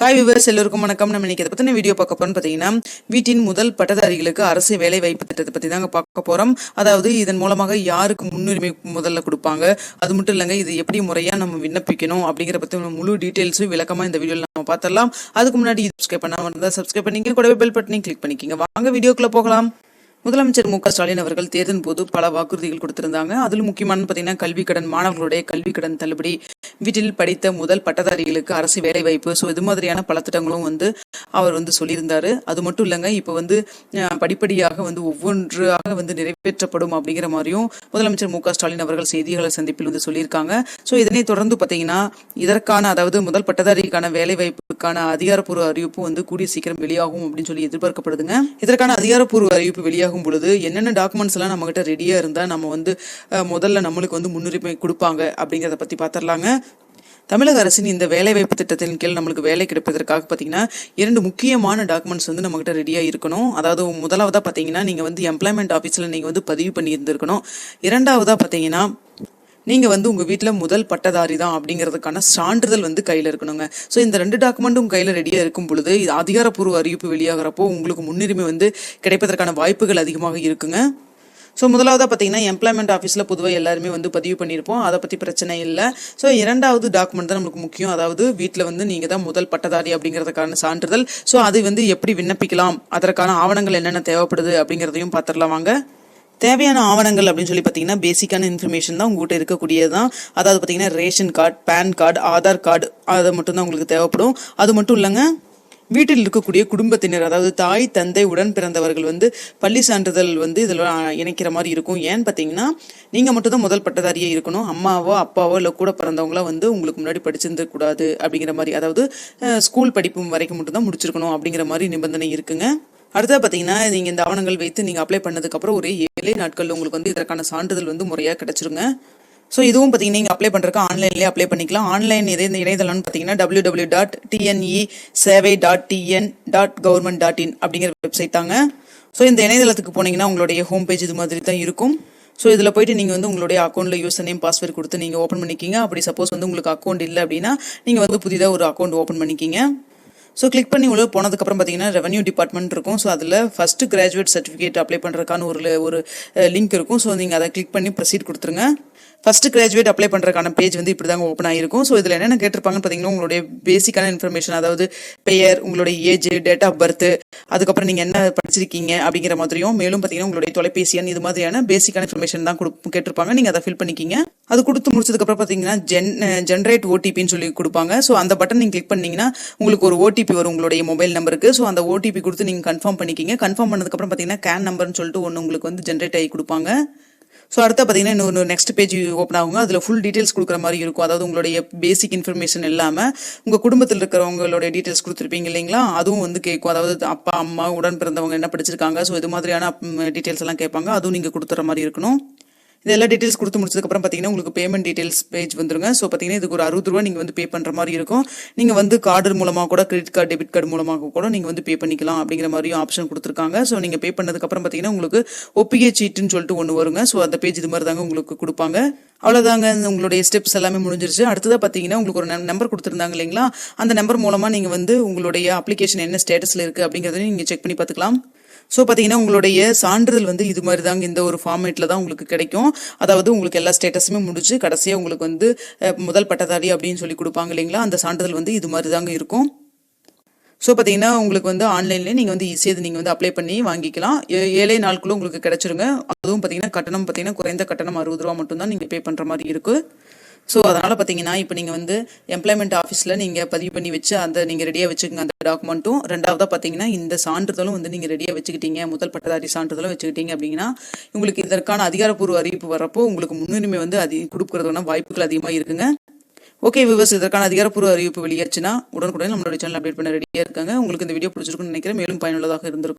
Hi viewers எல்லோருக்கும் வணக்கம். நம்ம இன்னைக்கு இதை பற்றின வீடியோ பார்க்க போறோம்னு பார்த்தீங்கன்னா வீட்டின் முதல் பட்டதாரிகளுக்கு அரசு வேலை வாய்ப்பு திட்டத்தை பற்றி தாங்க பார்க்க போகிறோம் அதாவது இதன் மூலமாக யாருக்கு முன்னுரிமை முதல்ல கொடுப்பாங்க? அது மட்டும் இல்லைங்க இது எப்படி முறையாக நம்ம விண்ணப்பிக்கணும் அப்படிங்கிற பற்றி முழு டீட்டெயில்ஸும் விளக்கமாக இந்த வீடியோவில் நம்ம பார்த்துடலாம். அதுக்கு முன்னாடி சப்ஸ்கிரைப் பண்ணாமல் இருந்தால் சப்ஸ்கிரைப் பண்ணிக்க கூடவே பெல் பட்டனையும் கிளிக் பண்ணிக்கிங்க. வாங்க வீடியோக்குள்ளே போகலாம். முதலமைச்சர் மு க ஸ்டாலின் அவர்கள் தேர்தலின் போது பல வாக்குறுதிகள் கொடுத்திருந்தாங்க. அதில் முக்கியமான பார்த்தீங்கன்னா கல்வி கடன் மாணவர்களுடைய கல்வி கடன் தள்ளுபடி வீட்டில் படித்த முதல் பட்டதாரிகளுக்கு அரசு வேலை வாய்ப்பு ஸோ இது மாதிரியான பல திட்டங்களும் வந்து அவர் வந்து சொல்லியிருந்தார். அது மட்டும் இல்லைங்க இப்போ வந்து படிப்படியாக வந்து ஒவ்வொன்றாக வந்து நிறைவேற்றப்படும் அப்படிங்கிற மாதிரியும் முதலமைச்சர் மு க ஸ்டாலின் அவர்கள் செய்தியாளர் சந்திப்பில் வந்து சொல்லியிருக்காங்க. ஸோ இதனை தொடர்ந்து பார்த்தீங்கன்னா இதற்கான அதாவது முதல் பட்டதாரிக்கான வேலை வாய்ப்புக்கான அதிகாரப்பூர்வ அறிவிப்பு வந்து கூடிய சீக்கிரம் வெளியாகும் அப்படின்னு சொல்லி எதிர்பார்க்கப்படுதுங்க. இதற்கான அதிகாரப்பூர்வ அறிவிப்பு வெளியாகும் பொழுது என்னென்ன டாக்குமெண்ட்ஸ் எல்லாம் நம்மகிட்ட ரெடியாக இருந்தால் நம்ம வந்து முதல்ல நம்மளுக்கு வந்து முன்னுரிமை கொடுப்பாங்க அப்படிங்கிறத பற்றி பார்த்துடலாங்க தமிழக அரசின் இந்த வேலைவாய்ப்பு திட்டத்தின் கீழ் நம்மளுக்கு வேலை கிடைப்பதற்காக பார்த்தீங்கன்னா இரண்டு முக்கியமான டாக்குமெண்ட்ஸ் வந்து நம்மகிட்ட ரெடியாக இருக்கணும். அதாவது முதலாவதாக பார்த்தீங்கன்னா நீங்கள் வந்து எம்ப்ளாய்மெண்ட் ஆஃபீஸில் நீங்கள் வந்து பதிவு பண்ணியிருந்திருக்கணும். இரண்டாவதாக பார்த்தீங்கன்னா நீங்கள் வந்து உங்கள் வீட்டில் முதல் பட்டதாரி தான் அப்படிங்கிறதுக்கான சான்றிதழ் வந்து கையில் இருக்கணுங்க. ஸோ இந்த ரெண்டு டாக்குமெண்ட்டும் கையில் ரெடியாக இருக்கும் பொழுது இது அதிகாரப்பூர்வ அறிவிப்பு வெளியாகிறப்போ உங்களுக்கு முன்னுரிமை வந்து கிடைப்பதற்கான வாய்ப்புகள் அதிகமாக இருக்குங்க. ஸோ முதலாவதாக பார்த்தீங்கன்னா எம்ப்ளாய்மெண்ட் ஆஃபீஸில் பொதுவாக எல்லாருமே வந்து பதிவு பண்ணியிருப்போம் அதை பற்றி பிரச்சனை இல்லை. ஸோ இரண்டாவது டாக்குமெண்ட் தான் நமக்கு முக்கியம். அதாவது வீட்டில் வந்து நீங்கள் தான் முதல் பட்டதாரி அப்படிங்கிறதுக்கான சான்றிதழ். ஸோ அது வந்து எப்படி விண்ணப்பிக்கலாம்? அதற்கான ஆவணங்கள் என்னென்ன தேவைப்படுது அப்படிங்கிறதையும் பார்த்துடலாம் வாங்க. தேவையான ஆவணங்கள் அப்படின்னு சொல்லி பார்த்தீங்கன்னா பேசிக்கான இன்ஃபர்மேஷன் தான் உங்கள்கிட்ட இருக்கக்கூடியது தான். அதாவது பார்த்தீங்கன்னா ration card pan card Aadhaar card அதை மட்டும்தான் உங்களுக்கு தேவைப்படும். அது மட்டும் இல்லைங்க வீட்டில் இருக்கக்கூடிய குடும்பத்தினர் அதாவது தாய் தந்தை உடன் பிறந்தவர்கள் வந்து பள்ளி சான்றிதழ் வந்து இதில் இணைக்கிற மாதிரி இருக்கும். ஏன்னு பார்த்தீங்கன்னா நீங்கள் மட்டும் தான் முதல் பட்டதாரியே இருக்கணும். அம்மாவோ அப்பாவோ இல்லை கூட பிறந்தவங்களாம் வந்து உங்களுக்கு முன்னாடி படிச்சிருந்த கூடாது அப்படிங்கிற மாதிரி அதாவது ஸ்கூல் படிப்பு வரைக்கும் மட்டும் தான் முடிச்சிருக்கணும் அப்படிங்கிற மாதிரி நிபந்தனை இருக்குங்க. அடுத்தது பார்த்தீங்கன்னா நீங்கள் இந்த ஆவணங்கள் வைத்து நீங்கள் அப்ளை பண்ணதுக்கப்புறம் ஒரு ஏழை நாட்களில் உங்களுக்கு வந்து இதற்கான சான்றிதழ் வந்து முறையாக கிடச்சிருங்க. ஸோ இதுவும் பார்த்தீங்கன்னா நீங்கள் அப்ளை பண்ணுறதுக்கு ஆன்லைன்லேயே அப்ளை பண்ணிக்கலாம். ஆன்லைன் இதே இந்த இணையதளம்னு பார்த்தீங்கன்னா டபிள்யூ டபிள்யூ டாட் டிஎன்இ சேவை dot TN dot government dot in அப்படிங்கிற வெப்சைட் தாங்க. ஸோ இந்த இணையதளத்துக்கு போனீங்கன்னா உங்களுடைய ஹோம் பேஜ் இது மாதிரி தான் இருக்கும். ஸோ இதில் போயிட்டு நீங்கள் வந்து உங்களுடைய அக்கௌண்ட்டில் யூசர் நேம் பாஸ்வேர்ட் கொடுத்து நீங்கள் ஓப்பன் பண்ணிக்கிங்க. அப்படி சப்போஸ் வந்து உங்களுக்கு அக்கௌண்ட் இல்லை அப்படின்னா நீங்கள் வந்து புதிதாக ஒரு அக்கௌண்ட் ஓப்பன் பண்ணிக்கிங்க. ஸோ கிளிக் பண்ணி உள்ள போனதுக்கப்புறம் பார்த்தீங்கன்னா ரெவன்யூ டிபார்ட்மெண்ட் இருக்கும். ஸோ அதில் ஃபஸ்ட்டு கிராஜுவேட் சர்டிஃபிகேட் அப்ளை பண்ணுறதுக்கான ஒரு ஒரு லிங்க் இருக்கும். ஸோ நீங்கள் அதை கிளிக் பண்ணி ப்ரொசீட் கொடுத்துருங்க. ஃபஸ்ட்டு கிராஜுவேட் அப்ளை பண்ணுறதுக்கான பேஜ் வந்து இப்படி தாங்க ஓப்பன் ஆகிருக்கும் ஸோ இதில் என்னென்ன கேட்டிருப்பாங்கன்னு பார்த்தீங்கன்னா உங்களுடைய பேசிக்கான இன்ஃபர்மேஷன் அதாவது பெயர் உங்களுடைய ஏஜ் டேட் ஆஃப் பர்த் அதுக்கப்புறம் நீங்கள் என்ன படிச்சிருக்கீங்க அப்படிங்கிற மாதிரியும் மேலும் பார்த்தீங்கன்னா உங்களுடைய தொலைபேசி எண் இது மாதிரியான பேசிக்கான இன்ஃபர்மேஷன் தான் கொடு கேட்டிருப்பாங்க. நீங்கள் அதை ஃபில் பண்ணிக்கிங்க. அது கொடுத்து முடிச்சதுக்கப்புறம் பார்த்தீங்கன்னா ஜென் ஜென்ரேட் ஓடிபின்னு சொல்லி கொடுப்பாங்க. ஸோ அந்த பட்டன் நீங்கள் கிளிக் பண்ணீங்கன்னா உங்களுக்கு ஒரு ஓடிபி வரும் உங்களுடைய மொபைல் நம்பருக்கு ஸோ அந்த ஓடிபி கொடுத்து நீங்கள் கன்ஃபார்ம் பண்ணிக்கிங்க. கன்ஃபார்ம் பண்ணதுக்கப்புறம் பார்த்தீங்கன்னா கேன் நம்பர்னு சொல்லிட்டு ஒன்று உங்களுக்கு வந்து ஜென்ரேட் ஆகி கொடுப்பாங்க. ஸோ அடுத்து பார்த்தீங்கன்னா இன்னொரு நெக்ஸ்ட் பேஜ் ஓப்பன் ஆகுங்க. அதில் ஃபுல் டீட்டெயில்ஸ் கொடுக்குற மாதிரி இருக்கும். அதாவது உங்களுடைய பேசிக் இன்ஃபர்மேஷன் இல்லாமல் உங்கள் குடும்பத்தில் இருக்கிறவங்களுடைய டீட்டெயில்ஸ் கொடுத்துருப்பீங்க இல்லைங்களா? அதுவும் வந்து கேட்கும். அதாவது அப்பா அம்மா உடன் பிறந்தவங்க என்ன படிச்சிருக்காங்க? ஸோ இது மாதிரியான டீட்டெயில்ஸ் எல்லாம் கேட்பாங்க. அதுவும் நீங்கள் கொடுத்துற மாதிரி இருக்கணும். இதெல்லாம் டீட்டெயில்ஸ் கொடுத்து முடிச்சதுக்கப்புறம் பார்த்தீங்கன்னா உங்களுக்கு பேமெண்ட் டீட்டெயில்ஸ் பேஜ் வந்துருங்க. ஸோ பார்த்தீங்கன்னா இதுக்கு ஒரு அறுபது ரூபா நீங்கள் வந்து பே பண்ணுற மாதிரி இருக்கும். நீங்கள் வந்து கார்டு மூலமாக கூட கிரெடிட் கார்டு டெபிட் கார்டு மூலமாக கூட நீங்கள் வந்து பே பண்ணிக்கலாம் அப்படிங்கிற மாதிரியும் ஆப்ஷன் கொடுத்துருக்காங்க. ஸோ நீங்கள் பே பண்ணதுக்கப்புறம் பார்த்தீங்கன்னா உங்களுக்கு ஒப்பிகை சீட்டுன்னு சொல்லிட்டு ஒன்று வருங்க. ஸோ அந்த பேஜ் இது மாதிரி தாங்க உங்களுக்கு கொடுப்பாங்க. அவ்வளோதாங்க உங்களுடைய ஸ்டெப்ஸ் எல்லாமே முடிஞ்சிருச்சு. அடுத்ததாக பார்த்தீங்கன்னா உங்களுக்கு ஒரு நம்பர் கொடுத்துருந்தாங்க இல்லைங்களா? அந்த நம்பர் மூலமாக நீங்கள் வந்து உங்களுடைய அப்ளிகேஷன் என்ன ஸ்டேட்டஸில் இருக்குது அப்படிங்கிறதையும் நீங்கள் செக் பண்ணி பார்த்துக்கலாம் ஸோ பார்த்தீங்கன்னா உங்களுடைய சான்றிதழ் வந்து இது மாதிரி தாங்க இந்த ஒரு ஃபார்மேட்டில் தான் உங்களுக்கு கிடைக்கும். அதாவது உங்களுக்கு எல்லா ஸ்டேட்டஸுமே முடிச்சு கடைசியாக உங்களுக்கு வந்து முதல் பட்டதாரி அப்படின்னு சொல்லி கொடுப்பாங்க இல்லைங்களா? அந்த சான்றிதழ் வந்து இது மாதிரி தாங்க இருக்கும். ஸோ பார்த்தீங்கன்னா உங்களுக்கு வந்து ஆன்லைன்லேயே நீங்கள் வந்து ஈஸியாக இது நீங்கள் வந்து அப்ளை பண்ணி வாங்கிக்கலாம். ஏ- ஏழே நாளுக்குள்ள உங்களுக்கு கிடைச்சிருங்க. அதுவும் பார்த்தீங்கன்னா கட்டணம் பார்த்தீங்கன்னா குறைந்த கட்டணம் அறுபது ரூபா மட்டும்தான் நீங்கள் பே பண்ணுற மாதிரி இருக்குது ஸோ அதனால் பார்த்தீங்கன்னா இப்போ நீங்கள் வந்து எம்ப்ளாய்மெண்ட் ஆஃபீஸில் நீங்கள் பதிவு பண்ணி வச்சு அந்த நீங்கள் ரெடியாக வச்சுக்கோங்க அந்த டாக்குமெண்ட்டும் ரெண்டாவதாக பார்த்தீங்கன்னா இந்த சான்றிதழும் வந்து நீங்கள் ரெடியாக வச்சுக்கிட்டீங்க. முதல் பட்டதாரி சான்றிதழும் வச்சுக்கிட்டீங்க அப்படின்னா உங்களுக்கு இதற்கான அதிகாரப்பூர்வ அறிவிப்பு வரப்போ உங்களுக்கு முன்னுரிமை வந்து அதி கொடுக்கறதுக்கான வாய்ப்புகள் அதிகமாக இருக்குங்க. ஓகே விவர்ஸ் இதற்கான அதிகாரப்பூர்வ அறிவிப்பு வெளியாச்சுன்னா உடனுக்குடன் நம்மளுடைய சேனல் அப்டேட் பண்ண ரெடியாக இருக்காங்க. உங்களுக்கு இந்த வீடியோ பிடிச்சிருக்குன்னு நினைக்கிறேன். மேலும் பயனுள்ளதாக இருந்திருக்கும்.